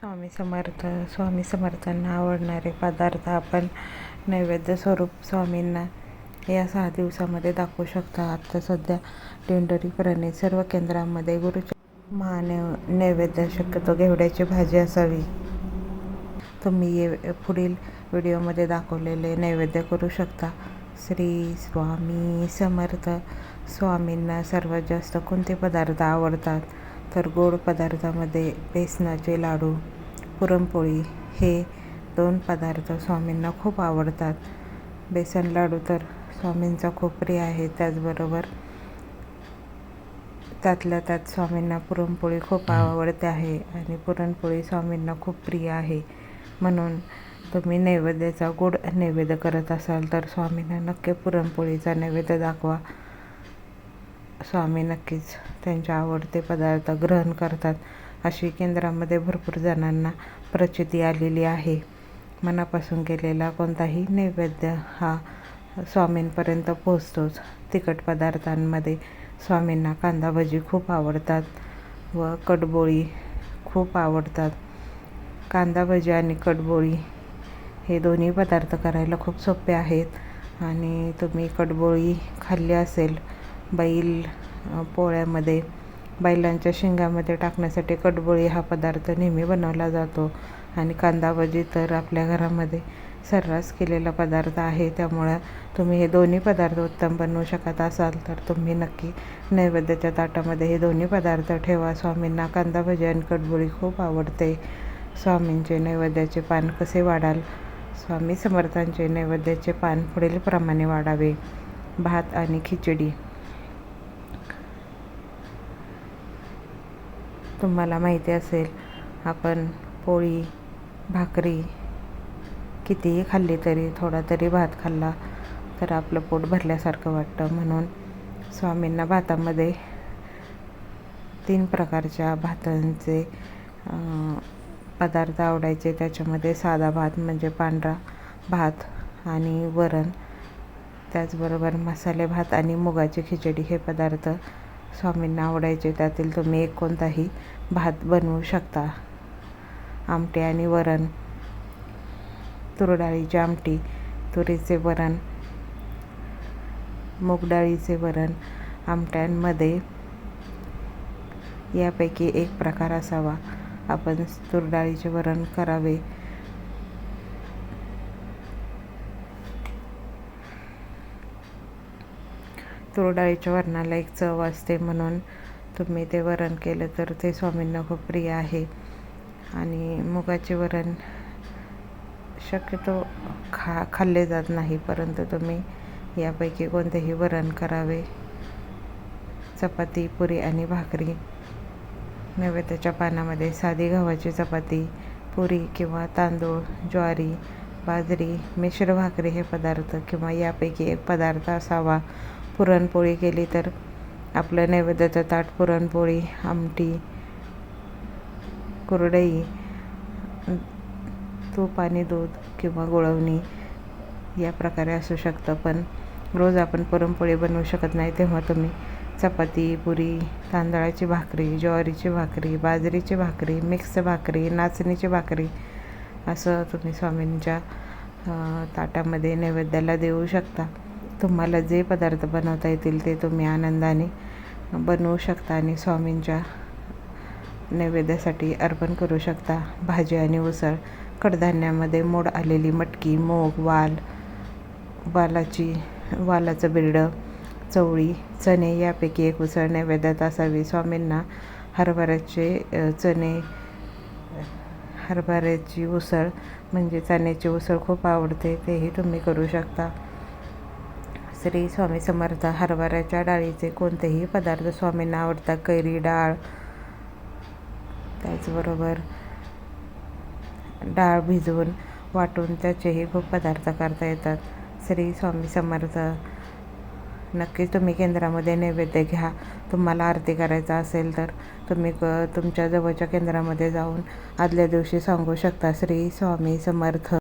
स्वामी समर्थ स्वामी समर्थांना आवडणारे पदार्थ आपण नैवेद्य स्वरूप स्वामींना या सहा दिवसामध्ये दाखवू शकता. आता सध्या दिंडोरी प्रणे सर्व केंद्रांमध्ये गुरुच्या महानैव नैवेद्य शक्यतो घेवड्याची भाजी असावी. तुम्ही ये पुढील व्हिडिओमध्ये दाखवलेले नैवेद्य करू शकता. श्री स्वामी समर्थ स्वामींना सर्वात जास्त कोणते पदार्थ आवडतात? तर गोड पदार्थामध्ये बेसनाचे लाडू पुरणपोळी हे दोन पदार्थ स्वामींना खूप आवडतात. बेसन लाडू तर स्वामींचा खूप प्रिय आहे. त्याचबरोबर त्यातल्या त्यात स्वामींना पुरणपोळी खूप आवडते आहे आणि पुरणपोळी स्वामींना खूप प्रिय आहे. म्हणून तुम्ही नैवेद्याचा गोड नैवेद्य करत असाल तर स्वामींना नक्की पुरणपोळीचा नैवेद्य दाखवा. स्वामी नक्कीच त्यांचे आवडते पदार्थ ग्रहण करतात. अशी केंद्रामध्ये भरपूर जणांना प्रचिती आलेली आहे. मनापासून केलेला कोणताही नैवेद्य हा स्वामींपर्यंत पोचतोच तिखट पदार्थांमध्ये स्वामींना कांदा भजी खूप आवडतात व कडबोळी खूप आवडतात. कांदा भजी आणि कडबोळी हे दोन्ही पदार्थ करायला खूप सोपे आहेत. आणि तुम्ही कडबोळी खाल्ली असेल बैल पोळ्यामध्ये बैलांच्या शिंगामध्ये टाकण्यासाठी कडबोळी हा पदार्थ नेहमी बनवला जातो. आणि कांदा भजी तर आपल्या घरामध्ये सर्रास केलेला पदार्थ आहे. त्यामुळं तुम्ही हे दोन्ही पदार्थ उत्तम बनवू शकत असाल तर तुम्ही नक्की नैवेद्याच्या ताटामध्ये हे दोन्ही पदार्थ ठेवा. स्वामींना कांदा भजी आणि कडबोळी खूप आवडते. स्वामींचे नैवेद्याचे पान कसे वाढाल? स्वामी समर्थांचे नैवेद्याचे पान पुढीलप्रमाणे वाढावे. भात आणि खिचडी. तुम्हाला माहिती असेल आपण पोळी भाकरी कितीही खाल्ली तरी थोडा तरी भात खाल्ला तर आपलं पोट भरल्यासारखं वाटतं. म्हणून स्वामींना भातामध्ये तीन प्रकारच्या भातांचे पदार्थ आवडायचे. त्याच्यामध्ये साधा भात म्हणजे पांढरा भात आणि वरण. त्याचबरोबर मसाले भात आणि मुगाची खिचडी हे पदार्थ स्वामींना आवडायचे त्यातील तुम्ही एक कोणताही भात बनवू शकता. आमटी आणि वरण. तुरडाळीची आमटी तुरीचे वरण मूगडाळीचे वरण आमट्यांमध्ये. यापैकी एक प्रकार असावा. आपण तुरडाळीचे वरण करावे. तुरडाळीच्या वरणाला एक चव असते म्हणून तुम्ही ते वरण केलं तर ते स्वामींना खूप प्रिय आहे. आणि मुगाचे वरण शक्यतो खा खाल्ले जात नाही परंतु तुम्ही यापैकी कोणतेही वरण करावे. चपाती पुरी आणि भाकरी. नैवेद्याच्या पानामध्ये साधी गव्हाची चपाती पुरी किंवा तांदूळ ज्वारी बाजरी मिश्र भाकरी हे पदार्थ किंवा यापैकी एक पदार्थ असावा. पुरणपोळी केली तर आपलं नैवेद्याचं ताट पुरणपोळी आमटी कुरडई तूप आणि दूध किंवा गुळवणी या प्रकारे असू शकतं. पण रोज आपण पुरणपोळी बनवू शकत नाही तेव्हा तुम्ही चपाती पुरी तांदळाची भाकरी ज्वारीची भाकरी बाजरीची भाकरी मिक्स भाकरी नाचणीची भाकरी असं तुम्ही स्वामींच्या ताटामध्ये नैवेद्याला देऊ शकता. तुम्हाला जे पदार्थ बनवता येतील ते तुम्ही आनंदाने बनवू शकता आणि स्वामींच्या नैवेद्यासाठी अर्पण करू शकता. भाजी आणि उसळ कडधान्यामध्ये मोड आलेली मटकी मूग वाल वालाची वालाचं बिरडं चवळी चणे यापैकी एक उसळ नैवेद्यात असावी. स्वामींना हरभऱ्याचे चणे हरभऱ्याची उसळ म्हणजे चण्याची उसळ खूप आवडते तेही तुम्ही करू शकता. श्री स्वामी समर्थ हरभऱ्याच्या डाळीचे कोणतेही पदार्थ स्वामींना आवडतात कैरी डाळ. त्याचबरोबर डाळ भिजवून वाटून त्याचेही खूप पदार्थ करता येतात. श्री स्वामी समर्थ नक्कीच तुम्ही केंद्रामध्ये नैवेद्य घ्या. तुम्हाला आरती करायचा असेल तर तुम्ही क तुमच्या जवळच्या केंद्रामध्ये जाऊन आदल्या दिवशी सांगू शकता श्री स्वामी समर्थ.